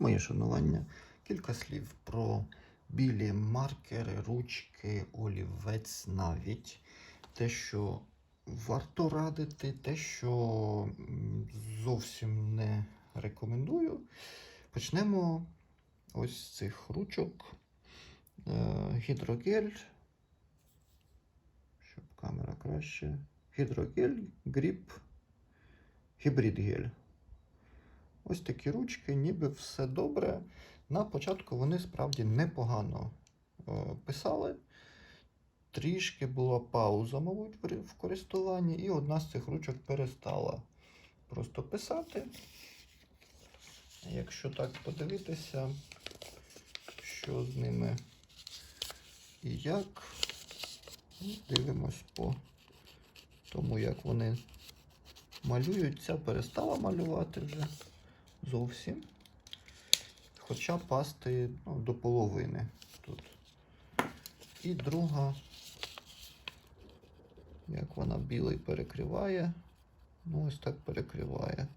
Моє шанування. Кілька слів про білі маркери, ручки, олівець навіть. Те, що варто радити, те, що зовсім не рекомендую. Почнемо ось з цих ручок. Е, Гідрогель. Щоб камера краще. Гідрогель, гріп, гібрид-гель. Ось такі ручки, ніби все добре. На початку вони справді непогано е, писали. Трішки була пауза, мабуть, в користуванні, і одна з цих ручок перестала просто писати. Якщо так подивитися, що з ними і як, дивимось по тому, як вони малюють. Ця перестала малювати вже зовсім. Хоча пасти ну, до половини тут. І друга, як вона білий перекриває. Ну, ось так перекриває.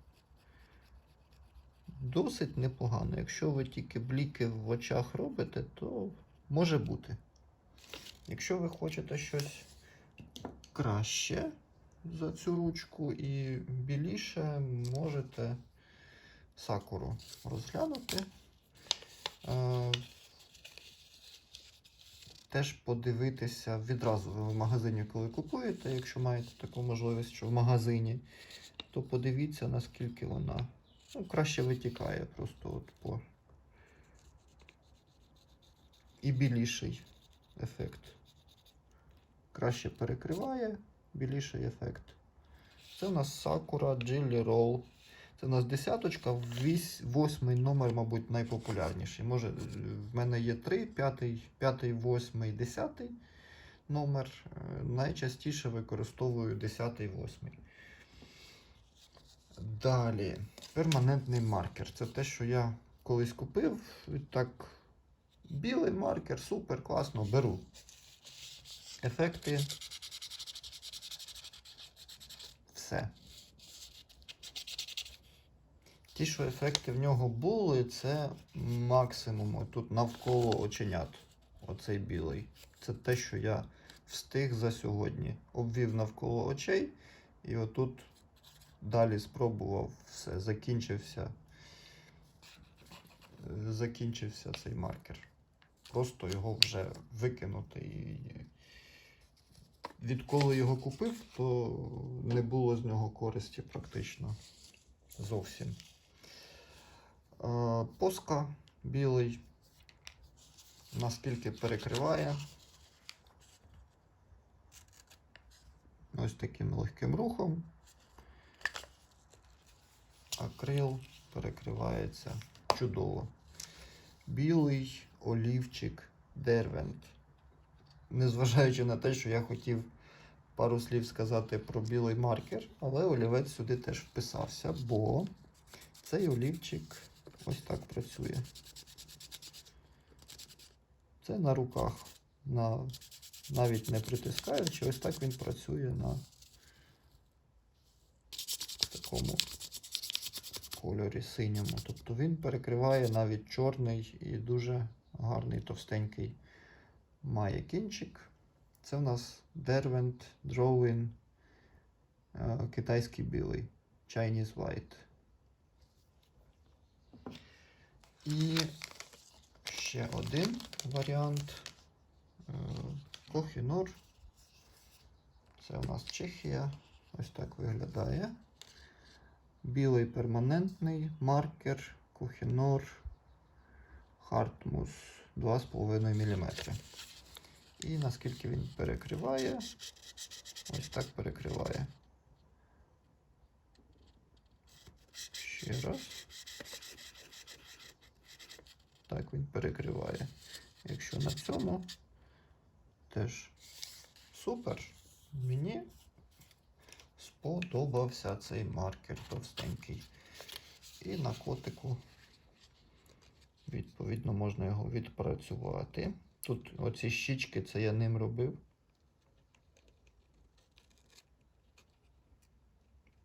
Досить непогано. Якщо ви тільки бліки в очах робите, то може бути. Якщо ви хочете щось краще за цю ручку і біліше, можете сакуру розглянути. Е, Теж подивитися відразу в магазині, коли купуєте, якщо маєте таку можливість, що в магазині, то подивіться, наскільки вона ну, краще витікає просто от по і біліший ефект. Краще перекриває, біліший ефект. Це у нас Sakura Jelly Roll. Це у нас десяточка, восьмий номер, мабуть, найпопулярніший. Може, в мене є три, п'ятий, п'ятий, восьмий, десятий номер. Е, Найчастіше використовую десятий, восьмий. Далі, перманентний маркер. Це те, що я колись купив. Так, білий маркер, супер, класно, беру. Ефекти. Все. Ті, що ефекти в нього були, це максимум тут навколо оченят. Оцей білий. Це те, що я встиг за сьогодні. Обвів навколо очей. І отут далі спробував все. Закінчився. Закінчився цей маркер. Просто його вже викинути. І відколи його купив, то не було з нього користі практично. Зовсім. Е, Поска білий. Наскільки перекриває. Ось таким легким рухом. Акрил перекривається чудово. Білий олівчик Дервент. Незважаючи на те, що я хотів пару слів сказати про білий маркер, але олівець сюди теж вписався, бо цей олівчик ось так працює. Це на руках, на, навіть не притискаючи, ось так він працює на такому кольорі синьому. Тобто він перекриває навіть чорний і дуже гарний товстенький має кінчик. Це в нас Derwent Drawing е, китайський білий Chinese White. І ще один варіант е, Kohinoor. Це у нас Чехія. Ось так виглядає. Білий перманентний маркер Kohinoor Hartmus 2,5 мм. І наскільки він перекриває, ось так перекриває. Ще раз. Так він перекриває. Якщо на цьому теж супер. Мені сподобався цей маркер товстенький. І на котику, відповідно, можна його відпрацювати. Тут оці щічки, це я ним робив.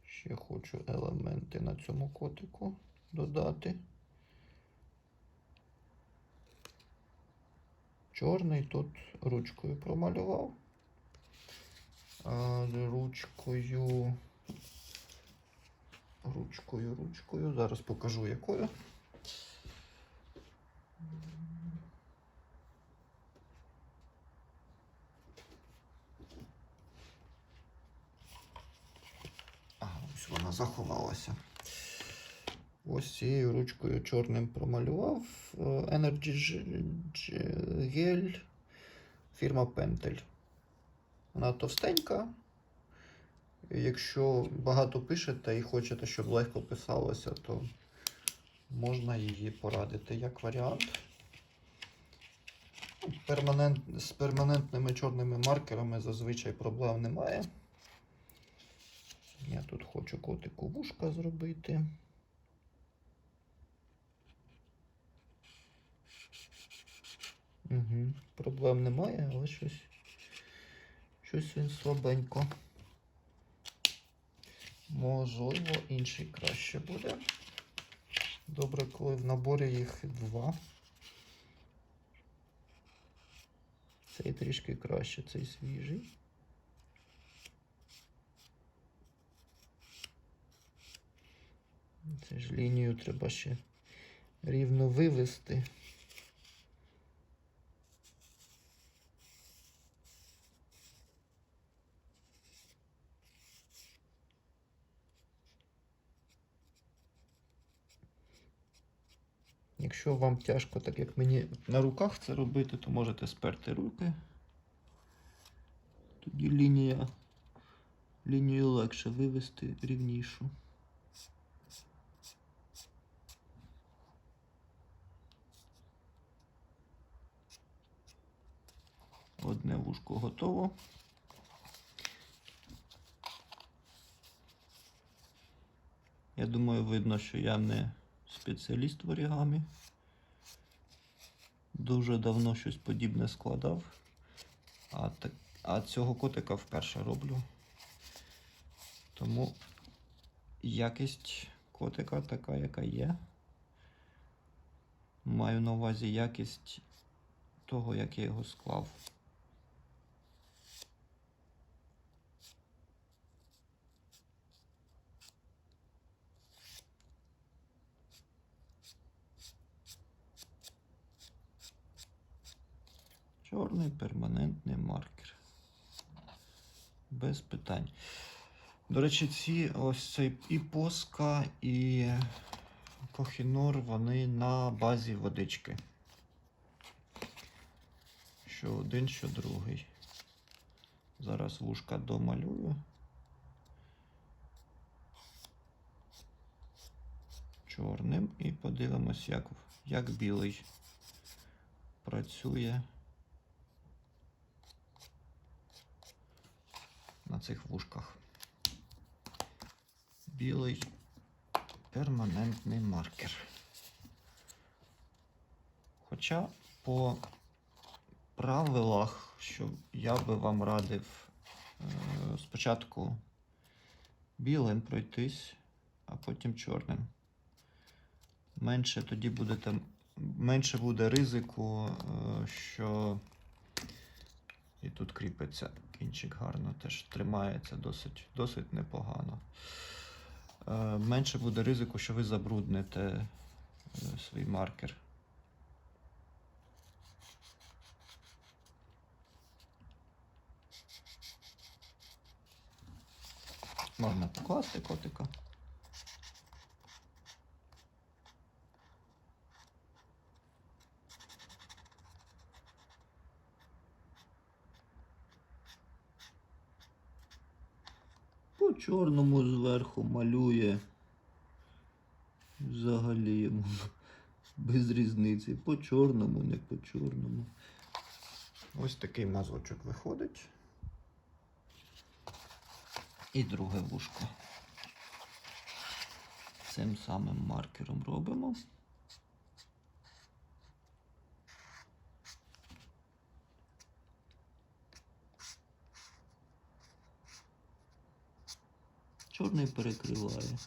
Ще хочу елементи на цьому котику додати. Чорний тут ручкою промалював. Ручкою. Ручкою, ручкою. Зараз покажу якою. А, ось вона заховалася. Ось цією ручкою чорним промалював е, Energy Gel фірма Pentel. Вона товстенька. Якщо багато пишете і хочете, щоб легко писалося, то можна її порадити як варіант. Ну, Перманент, з перманентними чорними маркерами зазвичай проблем немає. Я тут хочу котику вушка зробити. Угу. Проблем немає, але щось, щось він слабенько. Можливо, інший краще буде. Добре, коли в наборі їх два. Цей трішки краще, цей свіжий. Це ж лінію треба ще рівно вивести. Якщо вам тяжко, так як мені на руках це робити, то можете сперти руки. Тоді лінія, лінію легше вивести рівнішу. Одне вушко готово. Я думаю, видно, що я не спеціаліст в орігамі. Дуже давно щось подібне складав. А, так, а цього котика вперше роблю. Тому якість котика така, яка є. Маю на увазі якість того, як я його склав. Чорний перманентний маркер. Без питань. До речі, ці ось цей і Поска, і Кохінор, вони на базі водички. Що один, що другий. Зараз вушка домалюю. Чорним і подивимось, як, як білий працює. На цих вушках. Білий перманентний маркер. Хоча по правилах, що я би вам радив е, спочатку білим пройтись, а потім чорним. Менше тоді будете, менше буде ризику, е, що і тут кріпиться кінчик гарно, теж тримається досить, досить непогано. Е, менше буде ризику, що ви забрудните е, свій маркер. Можна покласти котика. По чорному зверху малює. Взагалі йому без різниці. По чорному, не по чорному. Ось такий мазочок виходить. І друге вушко. Цим самим маркером робимо. Чорний перекриває.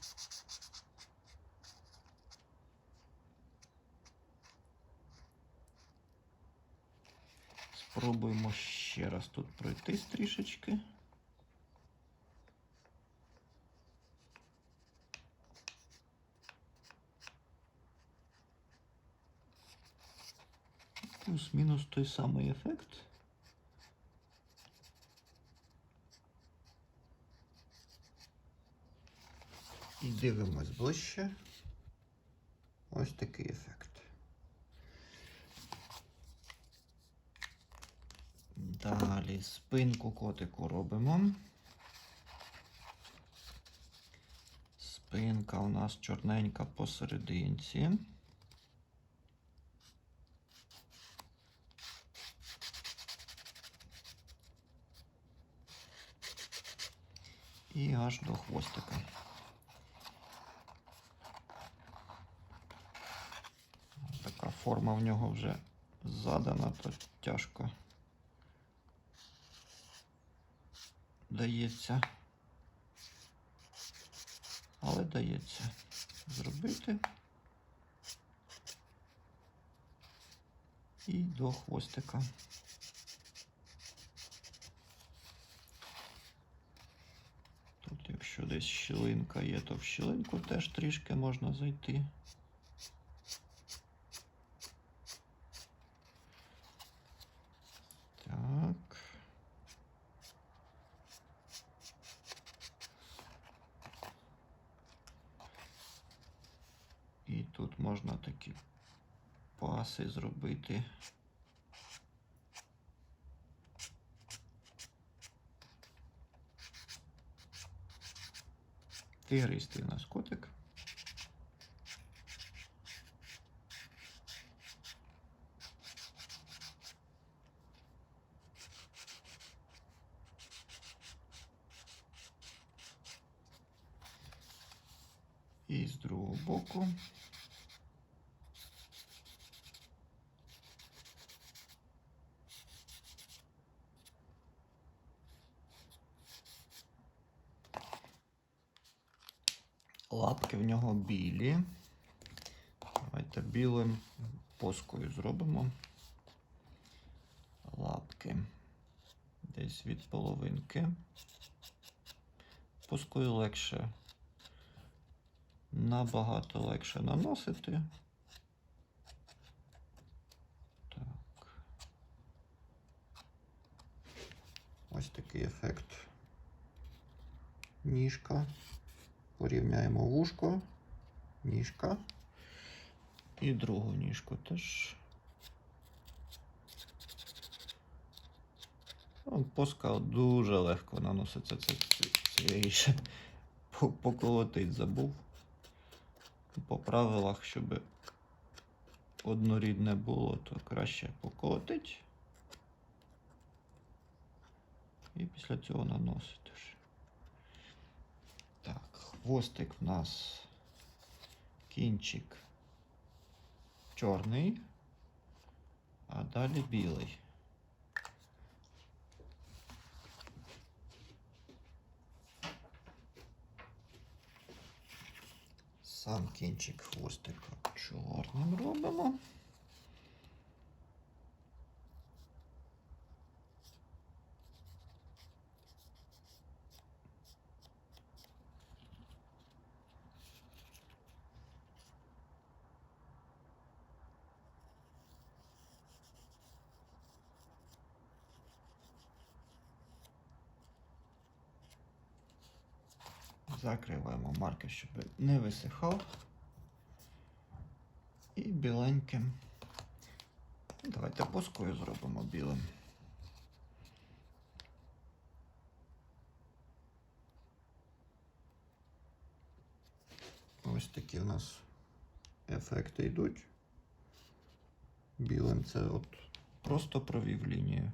Спробуємо ще раз тут пройтись трішечки. Плюс-мінус той самий ефект. І дивимось ближче. Ось такий ефект. Далі спинку котику робимо. Спинка у нас чорненька посерединці. І аж до хвостика. Така форма в нього вже задана, то тяжко дається. Але дається зробити. І до хвостика. Тут, якщо десь щілинка є, то в щілинку теж трішки можна зайти. Так. І тут можна такі паси зробити. Тигристий у нас котик. І з другого боку. Лапки в нього білі. Давайте білим поскою зробимо. Лапки десь від половинки. Поскою легше набагато легше наносити. Так. Ось такий ефект. Ніжка. Порівняємо вушко, ніжка. І другу ніжку теж. Ну, Поска дуже легко наноситься. Це, це, це поколотить забув. По правилах, щоб однорідне було, то краще поколотить. І після цього наносити. Хвостик в нас кінчик чорний, а далі білий. Сам кінчик хвостика чорним робимо. Маркер, щоб не висихав. І біленьким. Давайте поскою зробимо білим. Ось такі у нас ефекти йдуть. Білим це от просто провів лінію.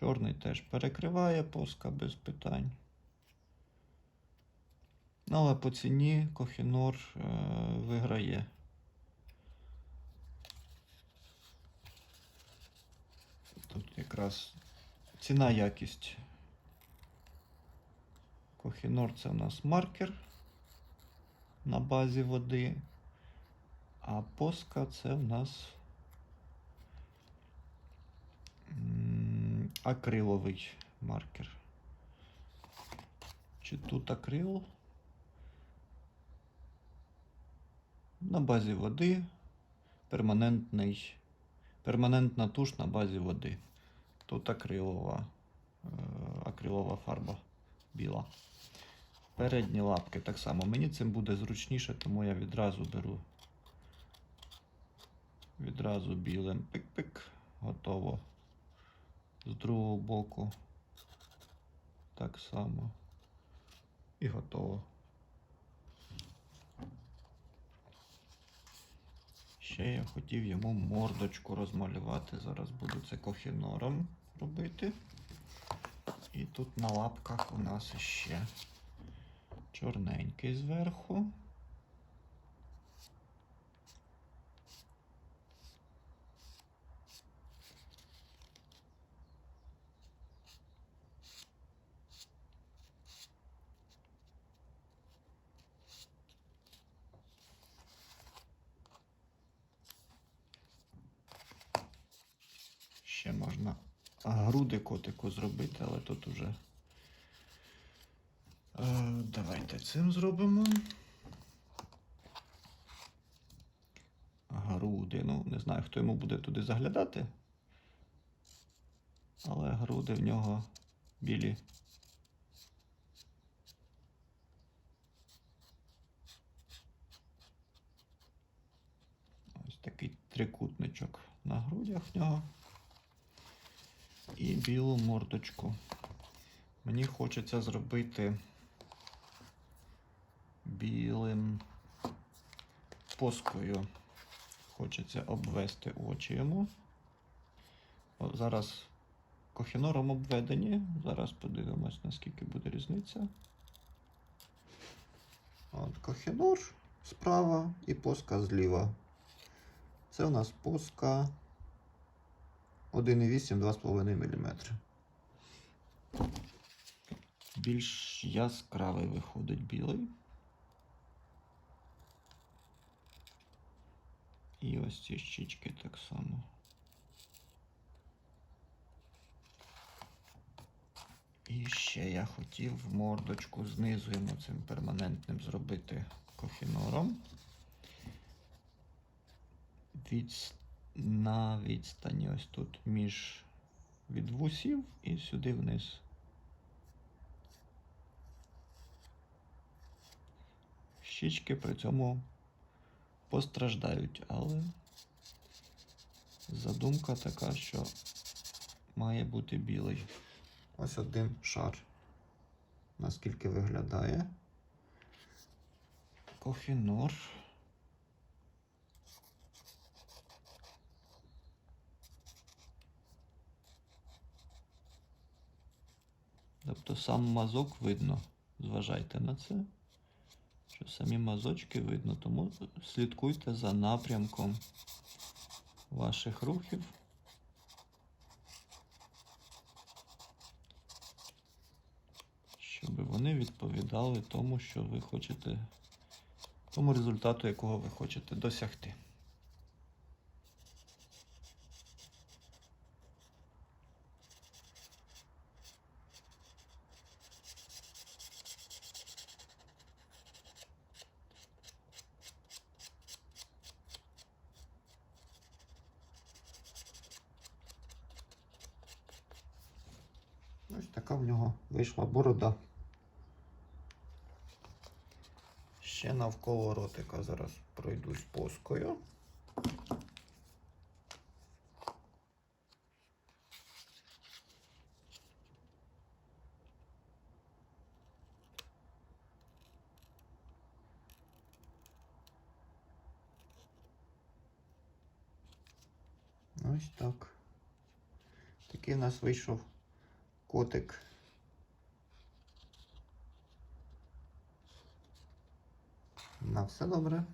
Чорний теж перекриває поска без питань. Ну, але по ціні Кохінор е, виграє. Тут якраз ціна якість. Кохінор це у нас маркер на базі води. А поска це в нас акриловий маркер. Чи тут акрил? На базі води перманентний, перманентна туш на базі води. Тут акрилова, е, акрилова фарба біла. Передні лапки так само. Мені цим буде зручніше, тому я відразу беру відразу білим пик-пик. Готово. З другого боку. Так само. І готово. Ще я хотів йому мордочку розмалювати. Зараз буду це кофінором робити. І тут на лапках у нас ще чорненький зверху. Ще можна груди котику зробити, але тут уже. Е, давайте цим зробимо. Груди. Ну, не знаю, хто йому буде туди заглядати. Але груди в нього білі. Ось такий трикутничок на грудях в нього. І білу мордочку. Мені хочеться зробити білим поскою. Хочеться обвести очі йому. О, зараз кохінором обведені. Зараз подивимось, наскільки буде різниця. От кохінор справа і поска зліва. Це у нас поска 1,8-2,5 мм. Більш яскравий виходить білий. І ось ці щічки так само. І ще я хотів мордочку знизу йому цим перманентним зробити кофінором. Від, на відстані ось тут між від вусів і сюди вниз. Щічки при цьому постраждають, але задумка така, що має бути білий. Ось один шар. Наскільки виглядає. Кофінор. Тобто сам мазок видно. Зважайте на це. Що самі мазочки видно, тому слідкуйте за напрямком ваших рухів. Щоб вони відповідали тому, що ви хочете, тому результату, якого ви хочете досягти. Ось така в нього вийшла борода. Ще навколо ротика зараз пройдусь поскою. Ось так. Такий в нас вийшов котик. Все добре.